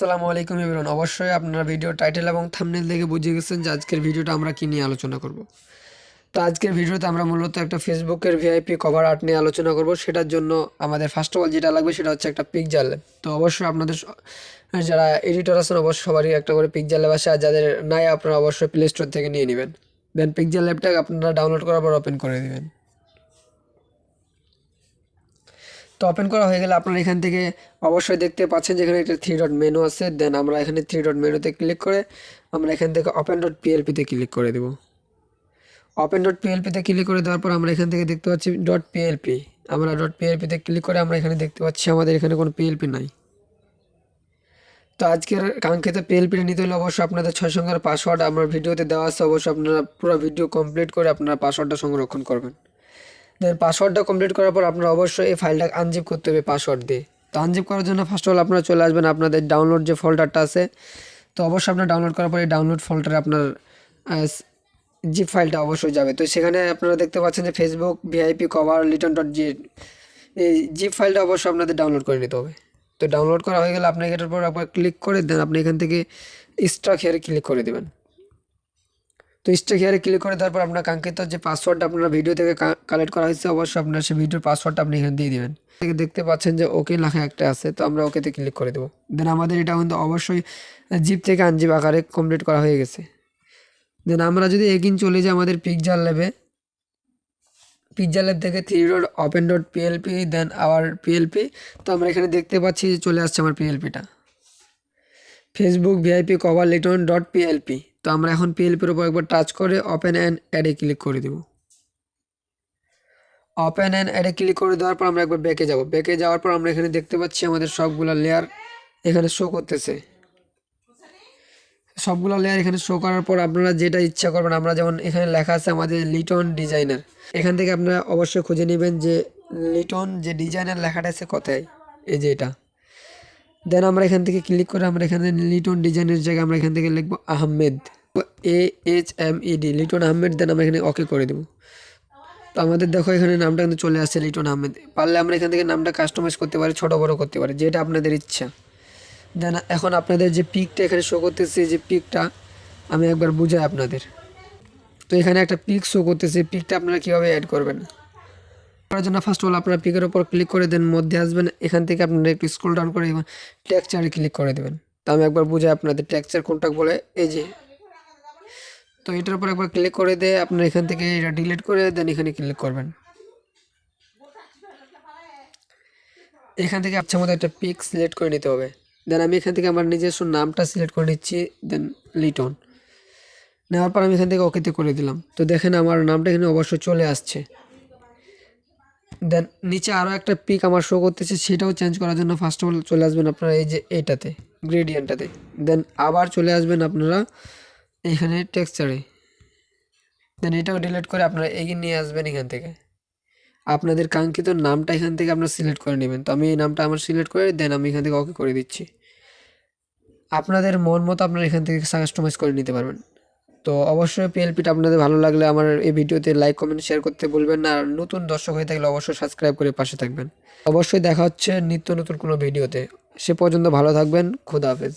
আসসালামু আলাইকুম এভরিওয়ান। অবশ্যই আপনারা ভিডিও টাইটেল এবং থামনেল দেখে বুঝে গেছেন যে আজকের ভিডিওটা আমরা কী নিয়ে আলোচনা করব। তো আজকের ভিডিওতে আমরা মূলত একটা ফেসবুকের ভিআইপি কভার আর্ট নিয়ে আলোচনা করব। সেটার জন্য আমাদের ফার্স্ট অফ অল যেটা লাগবে সেটা হচ্ছে একটা পিক জ্বালেন তো অবশ্যই আপনাদের যারা এডিটর আছেন, অবশ্যই সবারই একটা করে পিক জ্বালেব আছে। আর যাদের নাই, আপনারা অবশ্যই প্লে স্টোর থেকে নিয়ে নেবেন। দেন পিকজার ল্যাবটা আপনারা ডাউনলোড করার পর ওপেন করে দেবেন। তো ওপেন করা হয়ে গেলে আপনারা এখান থেকে অবশ্যই দেখতে পাচ্ছেন যেখানে একটা থ্রি ডট মেনু আছে। দেন আমরা এখানে থ্রি ডট মেনুতে ক্লিক করে আমরা এখান থেকে ওপেন ডট পিএলপিতে ক্লিক করে দেব। ওপেন ডট পিএলপিতে ক্লিক করে দেওয়ার পর আমরা এখান থেকে দেখতে পাচ্ছি ডট পিএলপি আমরা ডট পিএলপিতে ক্লিক করে আমরা এখানে দেখতে পাচ্ছি আমাদের এখানে কোনো পিএলপি নাই। তো আজকের কাঙ্ক্ষিত পিএলপিটা নিতে হলে অবশ্যই আপনাদের ছয় সংখ্যার পাসওয়ার্ড আমার ভিডিওতে দেওয়া আছে। অবশ্যই আপনারা পুরো ভিডিও কমপ্লিট করে আপনারা পাসওয়ার্ডটা সংরক্ষণ করবেন। দেন পাসওয়ার্ডটা কমপ্লিট করার পর আপনারা অবশ্যই এই ফাইলটা আনজিপ করতে হবে পাসওয়ার্ড দিয়ে। তো আনজিপ করার জন্য ফার্স্ট অল আপনারা চলে আসবেন আপনাদের ডাউনলোড যে ফোল্ডারটা আছে, তো অবশ্যই আপনার ডাউনলোড করার পরে ডাউনলোড ফোল্ডারে আপনার জিপ ফাইলটা অবশ্যই যাবে। তো সেখানে আপনারা দেখতে পাচ্ছেন যে Facebook VIP cover Liton dot জি এই জিপ ফাইলটা অবশ্যই আপনাদের ডাউনলোড করে নিতে হবে। তো ডাউনলোড করা হয়ে গেলে আপনাকে এটার পর একবার ক্লিক করে দেন, আপনি এখান থেকে স্টক হেয়ারে ক্লিক করে দেবেন। তো স্টক হেয়ারে ক্লিক করে তারপর আপনার কাঙ্ক্ষিত যে পাসওয়ার্ডটা আপনারা ভিডিও থেকে কালেক্ট করা হয়েছে, অবশ্যই আপনার সেই ভিডিওর পাসওয়ার্ডটা আপনি এখানে দিয়ে দেবেন। থেকে দেখতে পাচ্ছেন যে ওকে লেখা একটা আছে, তো আমরা ওকেতে ক্লিক করে দেবো। দেন আমাদের এটা কিন্তু অবশ্যই জিপ থেকে আনজিপ আকারে কমপ্লিট করা হয়ে গেছে। দেন আমরা যদি এগিন চলে যাই আমাদের পিকজার ল্যাবে পিকজার ল্যাব থেকে three dot open dot PLP then our PLP তো আমরা এখানে দেখতে পাচ্ছি যে চলে আসছে আমার পিএলপিটা Facebook VIP cover Liton dot PLP তো আমরা এখন পিএলপির উপর একবার টাচ করে ওপেন অ্যান্ড অ্যাডে ক্লিক করে দেব। ওপেন অ্যান্ড অ্যাডে ক্লিক করে দেওয়ার পর আমরা একবার ব্যাকে যাব। ব্যাকে যাওয়ার পর আমরা এখানে দেখতে পাচ্ছি আমাদের সবগুলো লেয়ার এখানে শো করতেছে। সবগুলো লেয়ার এখানে শো করার পর আপনারা যেটা ইচ্ছা করবেন, আমরা যেমন এখানে লেখা আছে আমাদের লিটন ডিজাইনার এখান থেকে আপনারা অবশ্যই খুঁজে নেবেন যে লিটন যে ডিজাইনার লেখাটা আছে কোথায়? এই যে এটা। দেন আমরা এখান থেকে ক্লিক করে আমরা এখানে লিটন ডিজাইনের জায়গায় আমরা এখান থেকে লিখব Ahmed A H M E D Liton Ahmed then আমরা এখানে ওকে করে দেবো। তো আমাদের দেখো এখানে নামটা কিন্তু চলে আসছে লিটন আহমেদ পারলে আমরা এখান থেকে নামটা কাস্টমাইজ করতে পারি, ছোটো বড়ো করতে পারি, যেটা আপনাদের ইচ্ছা। দেন এখন আপনাদের যে পিকটা এখানে শো করতেছে, যে পিকটা আমি একবার বুঝাই আপনাদের। তো এখানে একটা পিক শো করতেছে পিকটা আপনারা কীভাবে অ্যাড করবেন? করার জন্য ফার্স্ট অল আপনারা পিকের ওপর ক্লিক করে দেন, মধ্যে আসবেন, এখান থেকে আপনারা একটু স্ক্রল ডাউন করে এবং টেক্সচারে ক্লিক করে দেবেন। তো আমি একবার বুঝাই আপনাদের টেক্সচার কোনটা বলে, এই যে। তো এটার উপর একবার ক্লিক করে দিয়ে আপনার এখান থেকে এটা ডিলিট করে দেন, এখানে ক্লিক করবেন। এখান থেকে আচ্ছা মতো একটা পিক সিলেক্ট করে নিতে হবে। দেন আমি এখান থেকে আমার নিজস্ব নামটা সিলেক্ট করে নিচ্ছি দেন লিটন নেওয়ার পর আমি এখান থেকে ওকেতে করে দিলাম। তো দেখেন আমার নামটা এখানে অবশ্যই চলে আসছে। দেন নিচে আরও একটা পিক আমার শো করতেছে, সেটাও চেঞ্জ করার জন্য ফার্স্ট অফ অল চলে আসবেন আপনারা এই যে এইটাতে গ্রেডিয়েন্টটাতে দেন আবার চলে আসবেন আপনারা এখানে টেক্সচারে দেন এটাও ডিলিট করে আপনারা এগিয়ে নিয়ে আসবেন এখান থেকে। আপনাদের কাঙ্ক্ষিত নামটা এখান থেকে আপনারা সিলেক্ট করে নেবেন। তো আমি এই নামটা আমার সিলেক্ট করে দেন আমি এখান থেকে ওকে করে দিচ্ছি। আপনাদের মন মতো আপনারা এখান থেকে কাস্টমাইজ করে নিতে পারবেন। তো অবশ্যই পিএলপিটা আপনাদের ভালো লাগলে আমার এই ভিডিওতে লাইক কমেন্ট শেয়ার করতে বলবেন না। আর নতুন দর্শক হয়ে থাকলে অবশ্যই সাবস্ক্রাইব করে পাশে থাকবেন। অবশ্যই দেখা হচ্ছে নিত্য নতুন কোনো ভিডিওতে। সে পর্যন্ত ভালো থাকবেন। খুদা হাফেজ।